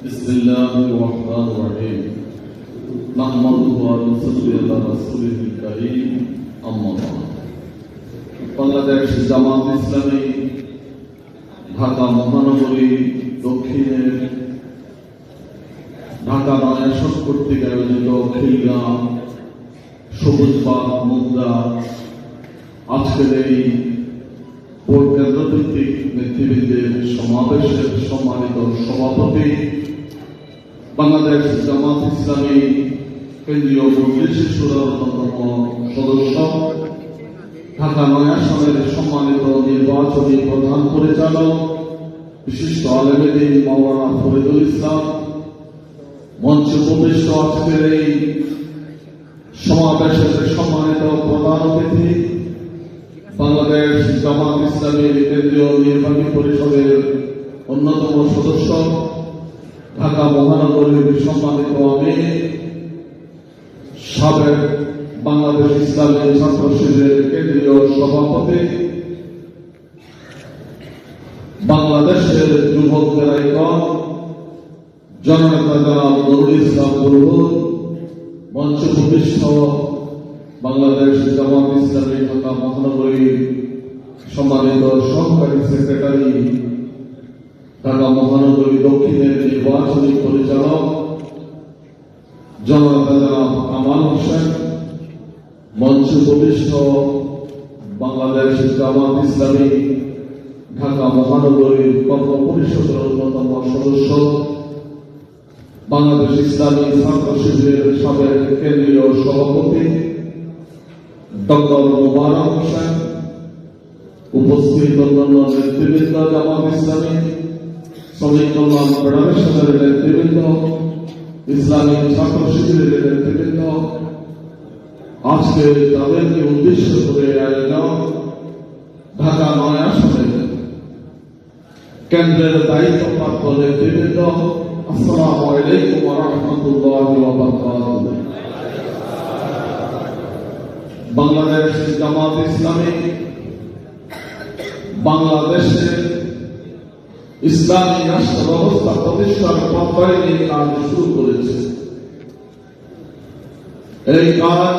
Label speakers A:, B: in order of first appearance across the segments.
A: بسم الله الرحمن الرحيم نحمده ونصلي على رسوله الكريم أما بعد বাংলাদেশ জামাত ইসলামী ঢাকা মহানগরী দক্ষিণের ঢাকা নয়াসন কর্তৃক আয়োজিত খিলগাঁও সবুজ পাক মুদ্রা আজকের এই ভোট কেন্দ্রভিত্তিক নেতৃবৃন্দের সমাবেশের সম্মানিত সভাপতি বাংলাদেশ জামাত ইসলামী কেন্দ্রীয় মজলিস সুরার সদস্য, ঢাকা নয় আসনের সম্মানিত নির্বাচনী প্রধান পরিচালক, বিশিষ্ট আলমেদিন মাওলানা ফরিদুল ইসলাম, মঞ্চে উপবিষ্ট আজকের এই সমাবেশের সম্মানিত প্রধান অতিথি, বাংলাদেশ জামাত ইসলামীর কেন্দ্রীয় নির্বাহী পরিষদের অন্যতম সদস্য ঢাকা মহানগরীর সম্মানিত আমি সাবেক বাংলাদেশ ইসলামী ছাত্র শিবিরের কেন্দ্রীয় সভাপতি, বাংলাদেশের যুবকদের আইকন জননেতা জনাব নুরুল ইসলাম বুলবুল মঞ্চ ভূমিষ্ঠ বাংলাদেশ জামাত ইসলামী ঢাকা মহানগরীর সম্মানিত সহকারী সেক্রেটারি ঢাকা মহানগরী দক্ষিণের নির্বাচনী পরিচালক জনতা হোসেন, মঞ্চ উপবিষ্ট বাংলাদেশ জামাত ইসলামী, ঢাকা মহানগরীর কর্ম পরিষদের অন্যতম সদস্য, বাংলাদেশ ইসলামী ছাত্র শিবিরের সাবেক কেন্দ্রীয় সভাপতি ডক্টর উপস্থিত অন্যান্য নেতৃবৃন্দ জামাত ইসলামী শ্রমিক কল্যাণ ফেডারেশনের নেতৃবৃন্দ ইসলামী ছাত্র শিবিরের নেতৃবৃন্দ আজকে তাদেরকে উদ্দেশ্য করে আয়োজন ঢাকা নয় আসনে কেন্দ্রের দায়িত্বপ্রাপ্ত নেতৃবৃন্দ আসসালামু আলাইকুম রাহমাতুল্লাহি ওয়া বারাকাতুহু বাংলাদেশ জামাত ইসলামী বাংলাদেশে ইসলামী রাষ্ট্র ব্যবস্থা প্রতিষ্ঠার পথে এই কাজ শুরু করেছে। এই কাজ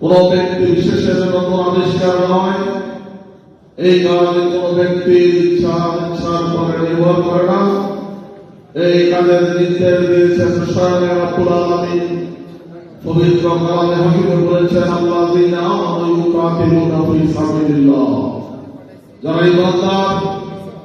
A: কোন ব্যক্তি বিশেষের নতুন আবিষ্কার নয় এই কাজে কোন ব্যক্তির ইচ্ছা উপরে নির্ভর করে না। এই কাজের নির্দেশ দিয়েছেন স্বয়ং আব্দুল আলমী পবিত্র কালামে হাকিমে বলেছেন আল্লাহ দিনা ইউকাতিলুনা ফি সাবিলিল্লাহ। যারা ইমানদার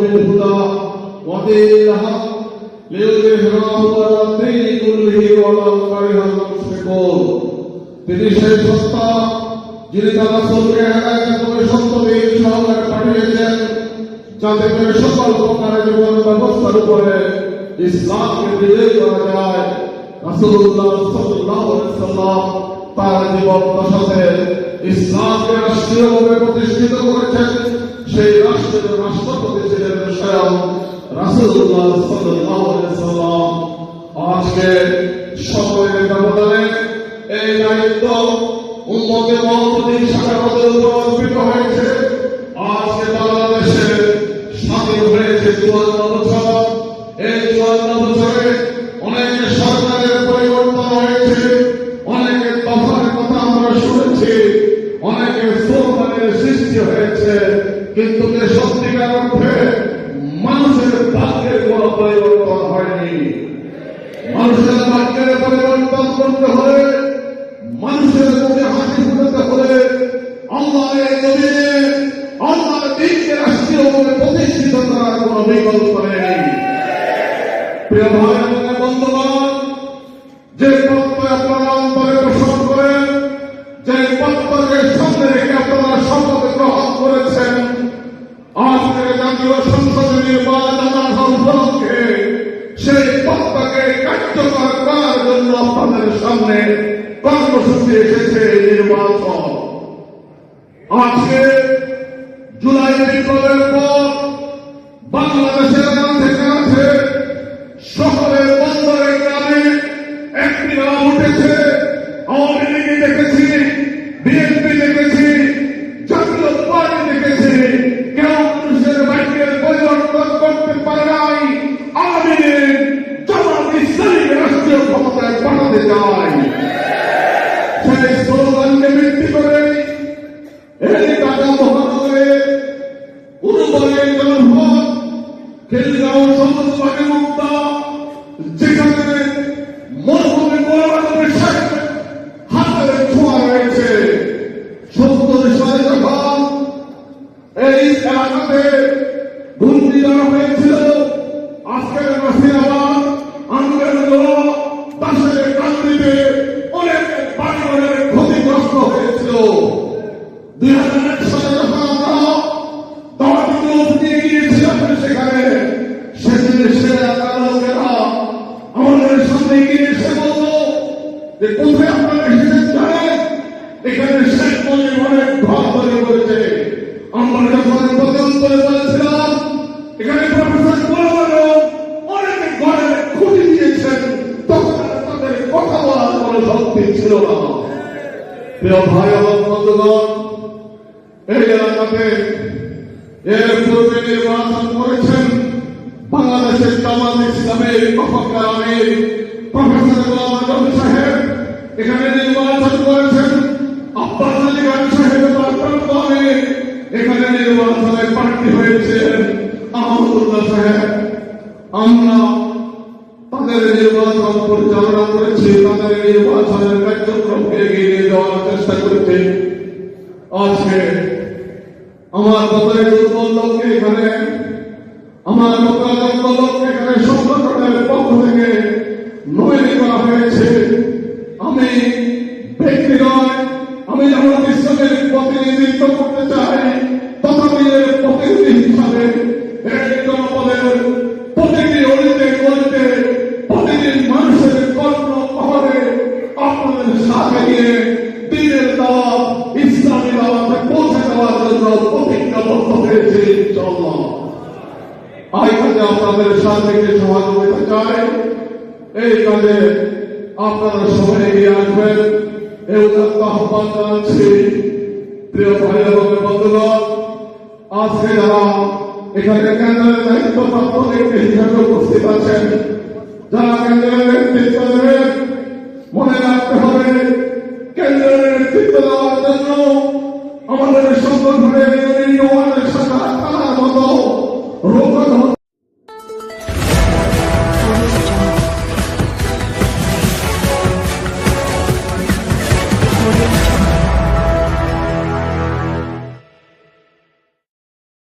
A: বিল হুদা ওয়া দিনিল হক লিইয়ুযহিরাহু আলা দীনি কুল্লিহি ওয়ালাউ কারিহাল মুশরিকুন তিনি সেই সত্তা যিনি তার রাসূলকে হেদায়েত করে সত্য দিন সহকারে পাঠিয়েছেন যাতে করে সকল প্রকারের জীবন ব্যবস্থার উপরে ইসলামকে বিজয়ী করা যায় রাসূলুল্লাহ সাল্লাল্লাহু আলাইহি সাল্লাম তার জীবন দশাতে ইসলামকে রাষ্ট্রীয়ভাবে প্রতিষ্ঠিত করেছেন। সেই রাষ্ট্রের রাষ্ট্রপতি ছিলেন স্বয়ং আলাইহি সাল্লাম। আজকে সকলের ব্যবধানে এই দায়িত্ব উন্মতে মহম্মদী শাখাপদের উপর অর্পিত হয়েছে। আজকে বাংলাদেশে স্বাধীন হয়েছে চুয়ান্ন বছর। এই চুয়ান্ন বছরে কিন্তু সত্যিকার অর্থে মানুষের ভাগ্যের কোন পরিবর্তন হয়নি। মানুষের ভাগ্যের পরিবর্তন করতে হলে, মানুষের মুখে হাসি ফুটাতে হলে প্রতিষ্ঠিত করার কোন বিকল্প নেই। বন্ধুগণ, যে কার্যকর করার জন্য আপনাদের সামনে কর্মসূচি এসেছে নির্বাচন। আজকে জুলাই বিপ্লবের পর বাংলাদেশের মধ্যে আছে শহরে গ্রামে একটি নাম উঠেছে। সেই স্লোগানকে ভিত্তি করে এখানে শেখ মুজিব অনেক করেছে আমরা যখন প্রত্যন্তরে বলেছিলাম এখানে প্রফেসর ছিল ভাই এবং করেছেন বাংলাদেশের জামাত ইসলামের কফকার আমির প্রফেসর গোলাম সাহেব এখানে নির্বাচন করেছেন, আব্বাস আলী গান সাহেব আমির এখানে নির্বাচনে প্রার্থী হয়েছেন আহমদুল্লাহ সাহেব। আমরা তাদের নির্বাচন পরিচালনা করেছি, তাদের নির্বাচনের কার্যক্রমকে এগিয়ে যাওয়ার চেষ্টা করেছি। আজকে আমার মতোই দুর্বল লোককে এখানে প্রতিনিধিত্ব করতে চাই তথাপি প্রতিনিধি হিসাবে এই জনপদের প্রতিটি অলিতে গলিতে প্রতিদিন মানুষের কর্ম আপনাদের সাথে নিয়ে দিনের দাওয়াত, ইসলামী পৌঁছে দেওয়ার জন্য প্রতিজ্ঞাবদ্ধ হয়েছে আপনাদের সাথে সহযোগিতা চাই। এই আপনারা সবাই এগিয়ে আসবেন। আহ্বান জানাচ্ছি। প্রিয় ভাই এবং আজকে এখানে কেন্দ্রের দায়িত্বপ্রাপ্ত ব্যক্তি হিসেবে যারা কেন্দ্রের নেতৃত্ব মনে রাখতে হবে, কেন্দ্রের নেতৃত্ব দেওয়ার জন্য আমাদের সংগঠনের